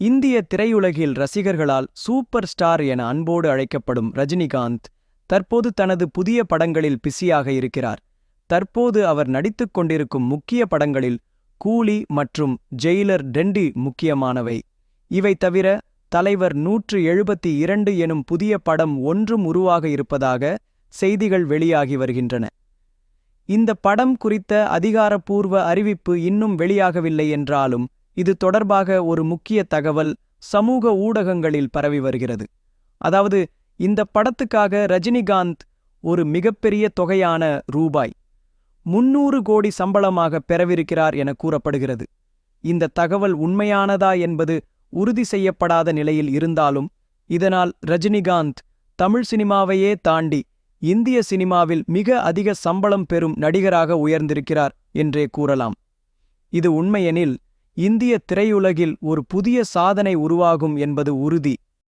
இந்திய திரையுலகில் ரசிகர்களால் super star என அன்போடு அழைக்கப்படும் ரஜினிகாந்த் தற்போது தனது புதிய படங்களில் பிஸியாக இருக்கிறார். தற்போது அவர் நடித்துக் கொண்டிருக்கும் முக்கிய படங்களில் கூலி மற்றும் ஜெயிலர் டெண்டி முக்கியமானவை. இவை தவிர தலைவர் நூற்று எழுபத்தி இரண்டு எனும் புதிய படம் ஒன்றும் உருவாக இருப்பதாக செய்திகள் வெளியாகி வருகின்றன. இந்த படம் குறித்த அதிகாரப்பூர்வ அறிவிப்பு இன்னும் வெளியாகவில்லை என்றாலும் இது தொடர்பாக ஒரு முக்கிய தகவல் சமூக ஊடகங்களில் பரவி வருகிறது. அதாவது இந்த படத்துக்காக ரஜினிகாந்த் ஒரு மிகப்பெரிய தொகையான ரூபாய் முன்னூறு கோடி சம்பளமாக பெறவிருக்கிறார் என கூறப்படுகிறது. இந்த தகவல் உண்மையானதா என்பது உறுதி செய்யப்படாத நிலையில் இருந்தாலும் இதனால் ரஜினிகாந்த் தமிழ் சினிமாவையே தாண்டி இந்திய சினிமாவில் மிக அதிக சம்பளம் பெறும் நடிகராக உயர்ந்திருக்கிறார் என்றே கூறலாம். இது உண்மையெனில் இந்திய திரையுலகில் ஒரு புதிய சாதனை உருவாகும் என்பது உறுதி.